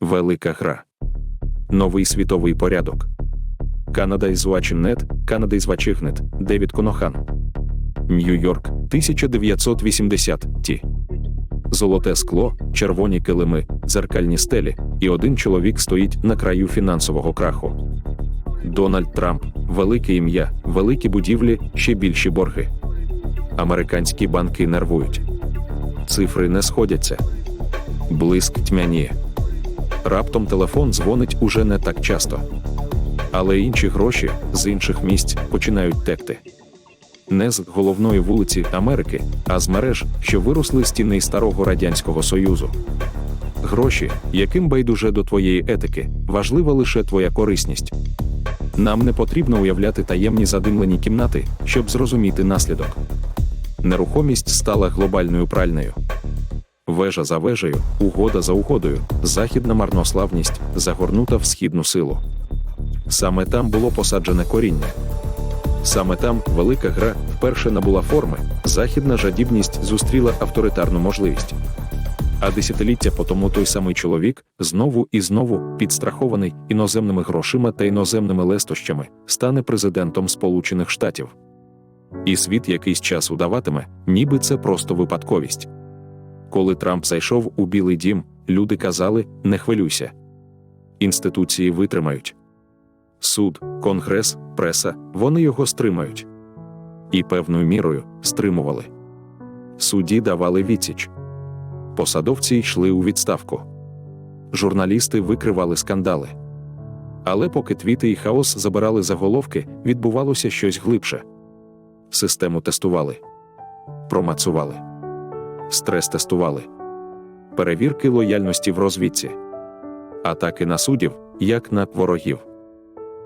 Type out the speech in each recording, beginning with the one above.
Велика гра. Новий світовий порядок. Канада із Watching.net, Канада із Watching.net, Девід Конохан. Нью-Йорк, 1980 ті. Золоте скло, червоні килими, дзеркальні стелі, і один чоловік стоїть на краю фінансового краху. Дональд Трамп, велике ім'я, великі будівлі, ще більші борги. Американські банки нервують. Цифри не сходяться. Блиск тьмяніє. Раптом телефон дзвонить уже не так часто. Але інші гроші з інших місць починають текти. Не з головної вулиці Америки, а з мереж, що виросли стіни старого Радянського Союзу. Гроші, яким байдуже до твоєї етики, важлива лише твоя корисність. Нам не потрібно уявляти таємні задимлені кімнати, щоб зрозуміти наслідок. Нерухомість стала глобальною пральнею. Вежа за вежею, угода за угодою, західна марнославність загорнута в східну силу. Саме там було посаджене коріння. Саме там велика гра вперше набула форми, західна жадібність зустріла авторитарну можливість. А десятиліття по тому той самий чоловік знову і знову, підстрахований іноземними грошима та іноземними лестощами, стане президентом Сполучених Штатів. І світ якийсь час удаватиме, ніби це просто випадковість. Коли Трамп зайшов у Білий дім, люди казали: не хвилюйся. Інституції витримають. Суд, конгрес, преса, вони його стримають. І певною мірою стримували. Судді давали відсіч. Посадовці йшли у відставку. Журналісти викривали скандали. Але поки твіти і хаос забирали заголовки, відбувалося щось глибше. Систему тестували, промацували, стрес тестували, перевірки лояльності в розвідці, атаки на суддів, як на ворогів,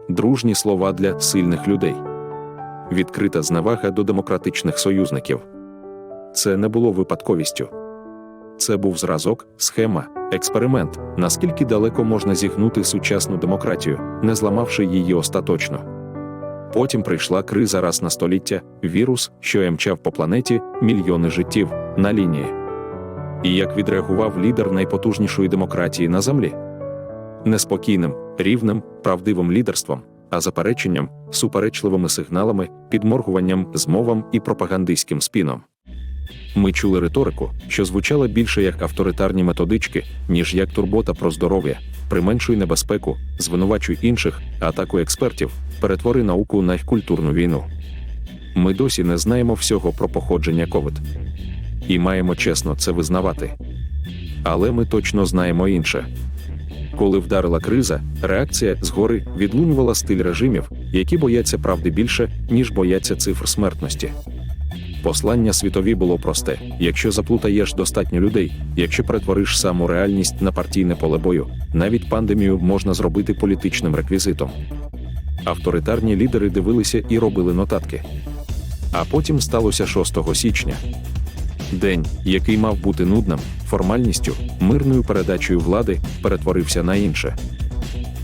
дружні слова для сильних людей, відкрита зневага до демократичних союзників. Це не було випадковістю. Це був зразок, схема, експеримент, наскільки далеко можна зігнути сучасну демократію, не зламавши її остаточно. Потім прийшла криза раз на століття, вірус, що емчав по планеті мільйони життів на лінії. І як відреагував лідер найпотужнішої демократії на землі? Неспокійним, рівним, правдивим лідерством, а запереченням, суперечливими сигналами, підморгуванням, змовам і пропагандистським спіном. Ми чули риторику, що звучала більше як авторитарні методички, ніж як турбота про здоров'я, применшуй небезпеку, звинувачуй інших, атакуй експертів, перетвори науку на культурну війну. Ми досі не знаємо всього про походження ковід. І маємо чесно це визнавати. Але ми точно знаємо інше. Коли вдарила криза, реакція згори відлунювала стиль режимів, які бояться правди більше, ніж бояться цифр смертності. Послання світові було просте: якщо заплутаєш достатньо людей, якщо перетвориш саму реальність на партійне поле бою, навіть пандемію можна зробити політичним реквізитом. Авторитарні лідери дивилися і робили нотатки. А потім сталося 6 січня. День, який мав бути нудним, формальністю, мирною передачею влади, перетворився на інше.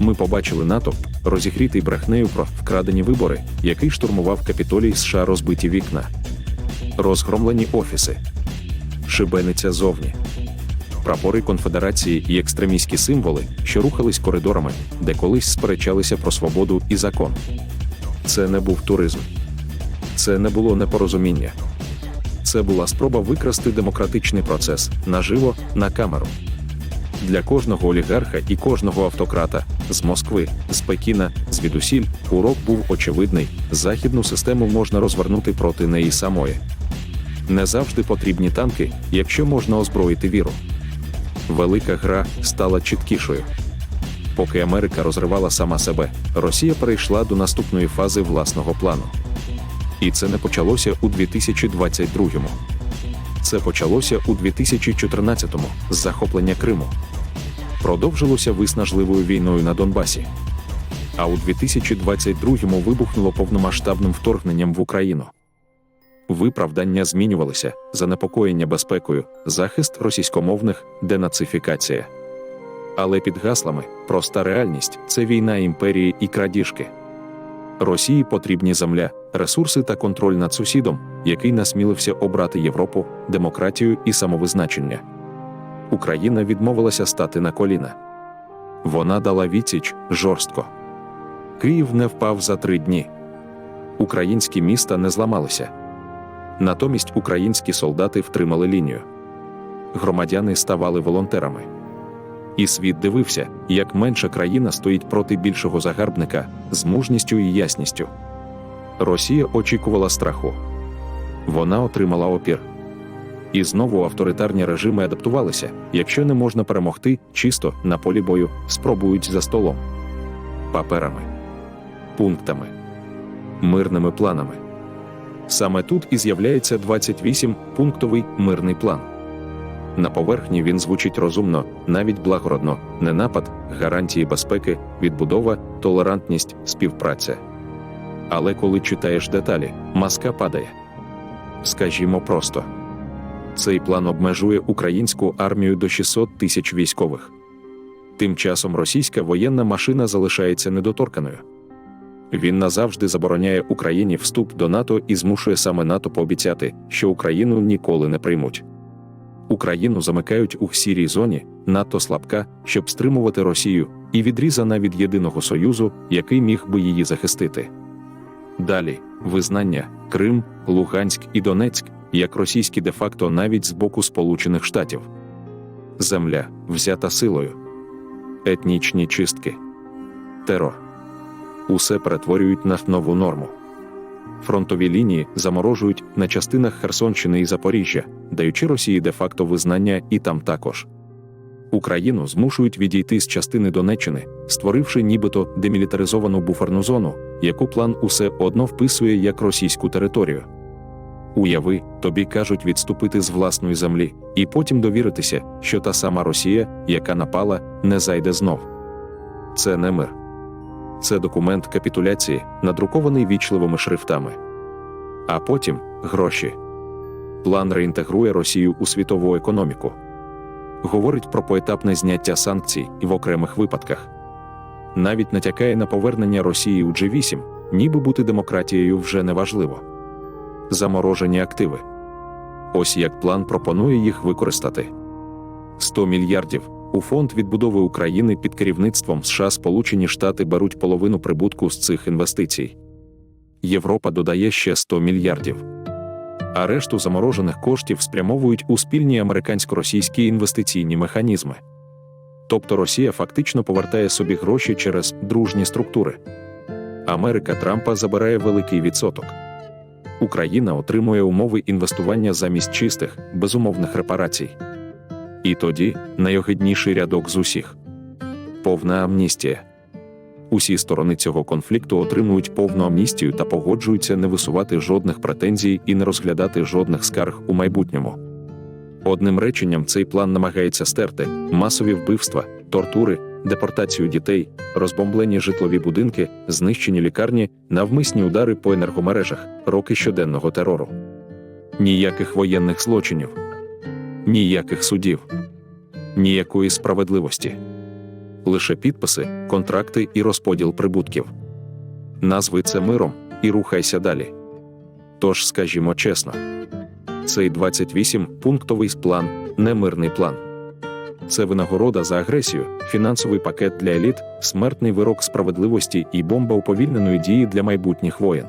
Ми побачили натовп, розігрітий брехнею про вкрадені вибори, який штурмував капітолій США розбиті вікна розгромлені офіси, шибениця зовні, прапори конфедерації і екстремістські символи, що рухались коридорами, де колись сперечалися про свободу і закон. Це не був туризм, це не було непорозуміння. Це була спроба викрасти демократичний процес наживо на камеру. Для кожного олігарха і кожного автократа з Москви, з Пекіна, звідусіль урок був очевидний: західну систему можна розвернути проти неї самої. Не завжди потрібні танки, якщо можна озброїти віру. Велика гра стала чіткішою. Поки Америка розривала сама себе, Росія перейшла до наступної фази власного плану. І це не почалося у 2022-му. Це почалося у 2014-му з захоплення Криму. Продовжилося виснажливою війною на Донбасі. А у 2022-му вибухнуло повномасштабним вторгненням в Україну. Виправдання змінювалися, занепокоєння безпекою, захист російськомовних, денацифікація. Але під гаслами проста реальність це війна імперії і крадіжки. Росії потрібні земля, ресурси та контроль над сусідом, який насмілився обрати Європу, демократію і самовизначення. Україна відмовилася стати на коліна. Вона дала відсіч жорстко. Київ не впав за три дні. Українські міста не зламалися. Натомість українські солдати втримали лінію. Громадяни ставали волонтерами. І світ дивився, як менша країна стоїть проти більшого загарбника з мужністю і ясністю. Росія очікувала страху. Вона отримала опір. І знову авторитарні режими адаптувалися, якщо не можна перемогти чисто на полі бою, спробують за столом, паперами, пунктами, мирними планами. Саме тут і з'являється 28-пунктовий мирний план. На поверхні він звучить розумно, навіть благородно, не напад, гарантії безпеки, відбудова, толерантність, співпраця. Але коли читаєш деталі, маска падає. Скажімо просто. Цей план обмежує українську армію до 600 тисяч військових. Тим часом російська воєнна машина залишається недоторканою. Він назавжди забороняє Україні вступ до НАТО і змушує саме НАТО пообіцяти, що Україну ніколи не приймуть. Україну замикають у сірій зоні, надто слабка, щоб стримувати Росію, і відрізана від єдиного союзу, який міг би її захистити. Далі визнання Крим, Луганськ і Донецьк як російські де-факто навіть з боку Сполучених Штатів. Земля взята силою, етнічні чистки, терор. Усе перетворюють на нову норму. Фронтові лінії заморожують на частинах Херсонщини і Запоріжжя, даючи Росії де-факто визнання і там також. Україну змушують відійти з частини Донеччини, створивши нібито демілітаризовану буферну зону, яку план усе одно вписує як російську територію. Уяви, тобі кажуть відступити з власної землі, і потім довіритися, що та сама Росія, яка напала, не зайде знов. Це не мир. Це документ капітуляції, надрукований вічливими шрифтами. А потім гроші. План реінтегрує Росію у світову економіку. Говорить про поетапне зняття санкцій в окремих випадках. Навіть натякає на повернення Росії у G8, ніби бути демократією вже неважливо. Заморожені активи. Ось як план пропонує їх використати: 100 мільярдів у фонд відбудови України під керівництвом США Сполучені Штати беруть половину прибутку з цих інвестицій. Європа додає ще 100 мільярдів. А решту заморожених коштів спрямовують у спільні американсько-російські інвестиційні механізми. Тобто Росія фактично повертає собі гроші через дружні структури. Америка Трампа забирає великий відсоток. Україна отримує умови інвестування замість чистих, безумовних репарацій. І тоді найогидніший рядок з усіх повна амністія. Усі сторони цього конфлікту отримують повну амністію та погоджуються не висувати жодних претензій і не розглядати жодних скарг у майбутньому. Одним реченням, цей план намагається стерти масові вбивства, тортури, депортацію дітей, розбомблені житлові будинки, знищені лікарні, навмисні удари по енергомережах, роки щоденного терору. Ніяких воєнних злочинів, ніяких судів, ніякої справедливості. Лише підписи, контракти і розподіл прибутків. Назви це миром і рухайся далі. Тож, скажімо чесно, цей 28-пунктовий план не мирний план. Це винагорода за агресію, фінансовий пакет для еліт, смертний вирок справедливості і бомба уповільненої дії для майбутніх воєн.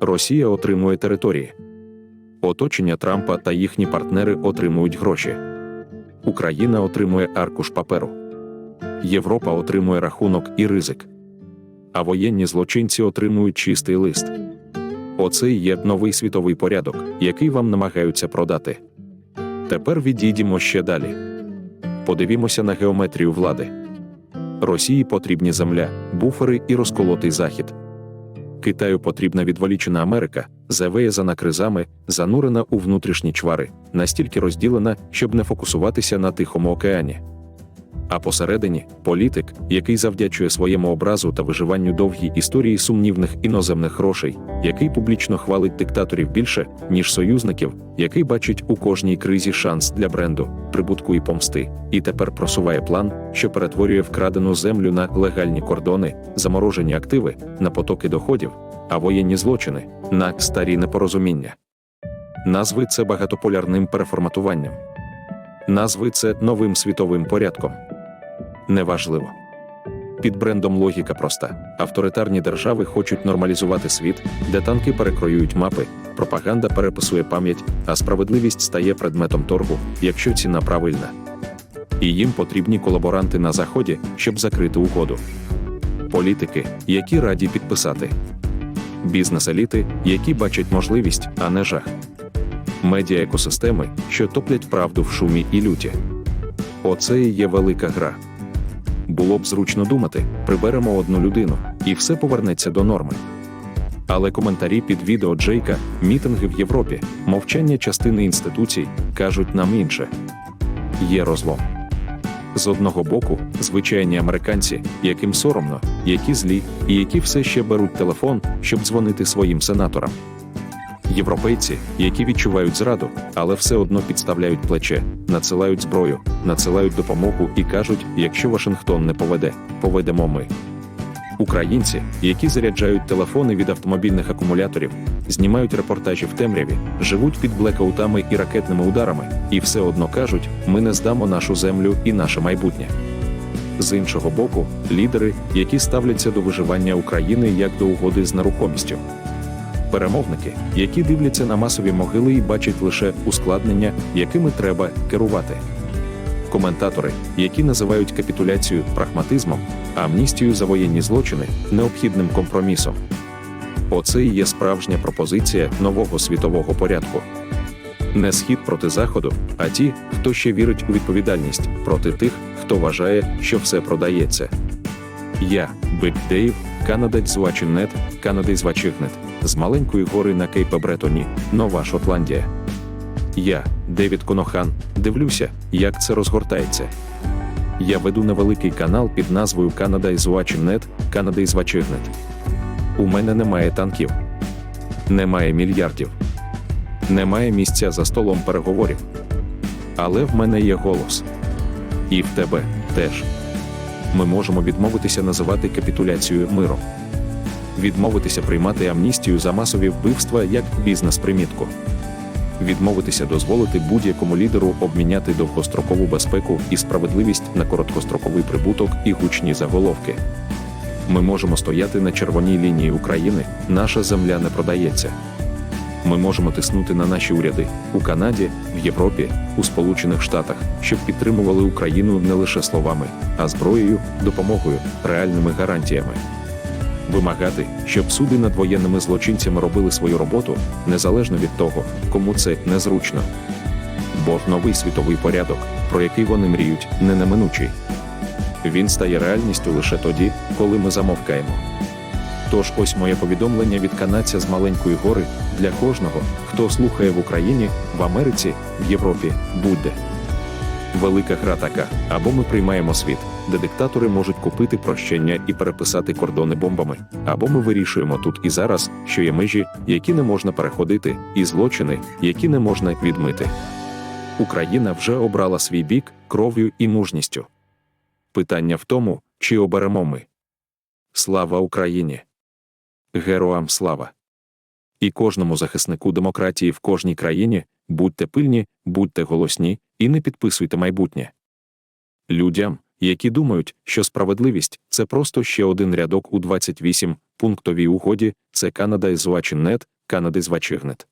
Росія отримує території. Оточення Трампа та їхні партнери отримують гроші. Україна отримує аркуш паперу. Європа отримує рахунок і ризик. А воєнні злочинці отримують чистий лист. Оце і є новий світовий порядок, який вам намагаються продати. Тепер відійдімо ще далі. Подивімося на геометрію влади. Росії потрібні земля, буфери і розколотий захід. Китаю потрібна відволічена Америка, завеязана кризами, занурена у внутрішні чвари, настільки розділена, щоб не фокусуватися на Тихому океані. А посередині політик, який завдячує своєму образу та виживанню довгій історії сумнівних іноземних грошей, який публічно хвалить диктаторів більше, ніж союзників, який бачить у кожній кризі шанс для бренду, прибутку і помсти, і тепер просуває план, що перетворює вкрадену землю на легальні кордони, заморожені активи, на потоки доходів, а воєнні злочини на старі непорозуміння. Назви це багатополярним переформатуванням. Назви це новим світовим порядком. Неважливо. Під брендом логіка проста: авторитарні держави хочуть нормалізувати світ, де танки перекроюють мапи, пропаганда переписує пам'ять, а справедливість стає предметом торгу, якщо ціна правильна. І їм потрібні колаборанти на заході, щоб закрити угоду. Політики, які раді підписати, бізнес-еліти, які бачать можливість, а не жах, медіа екосистеми, що топлять правду в шумі і люті. Оце і є велика гра. Було б зручно думати, приберемо одну людину, і все повернеться до норми. Але коментарі під відео Джейка, мітинги в Європі, мовчання частини інституцій кажуть нам інше: є розлом. З одного боку, звичайні американці, яким соромно, які злі, і які все ще беруть телефон, щоб дзвонити своїм сенаторам. Європейці, які відчувають зраду, але все одно підставляють плече, надсилають зброю, надсилають допомогу і кажуть: якщо Вашингтон не поведе, поведемо ми. Українці, які заряджають телефони від автомобільних акумуляторів, знімають репортажі в темряві, живуть під блекаутами і ракетними ударами, і все одно кажуть: ми не здамо нашу землю і наше майбутнє. З іншого боку, лідери, які ставляться до виживання України як до угоди з нерухомістю. Перемовники, які дивляться на масові могили і бачать лише ускладнення, якими треба керувати. Коментатори, які називають капітуляцію прагматизмом, амністію за воєнні злочини необхідним компромісом. Оце і є справжня пропозиція нового світового порядку. Не схід проти заходу, а ті, хто ще вірить у відповідальність проти тих, хто вважає, що все продається. Я, Бик Дейв, канадець з Вачиннет, канадець Вачигнет, з маленької гори на Кейпе Бретоні, Нова Шотландія. Я, Девід Конохан, дивлюся, як це розгортається. Я веду невеликий канал під назвою Канада із Watching.net, Канада із Watching.net. У мене немає танків, немає мільярдів, немає місця за столом переговорів. Але в мене є голос. І в тебе теж. Ми можемо відмовитися називати капітуляцією миром, відмовитися приймати амністію за масові вбивства як бізнес-примітку відмовитися дозволити будь-якому лідеру обміняти довгострокову безпеку і справедливість на короткостроковий прибуток і гучні заголовки. Ми можемо стояти на червоній лінії України, наша земля не продається. Ми можемо тиснути на наші уряди у Канаді, в Європі, у Сполучених Штатах, щоб підтримували Україну не лише словами, а зброєю, допомогою, реальними гарантіями вимагати, щоб суди над воєнними злочинцями робили свою роботу, незалежно від того, кому це незручно. Бо новий світовий порядок, про який вони мріють, не неминучий. Він стає реальністю лише тоді, коли ми замовкаємо. Тож ось моє повідомлення від канадця з маленької гори для кожного, хто слухає в Україні, в Америці, в Європі, будь-де. Велика гра така, або ми приймаємо світ, де диктатори можуть купити прощення і переписати кордони бомбами, або ми вирішуємо тут і зараз, що є межі, які не можна переходити, і злочини, які не можна відмити. Україна вже обрала свій бік кров'ю і мужністю. Питання в тому, чи оберемо ми. Слава Україні! Героям слава! І кожному захиснику демократії в кожній країні будьте пильні, будьте голосні і не підписуйте майбутнє. Людям, які думають, що справедливість це просто ще один рядок у 28 пунктовій угоді, це Канада Вачиннет, Канада із Вачигнет.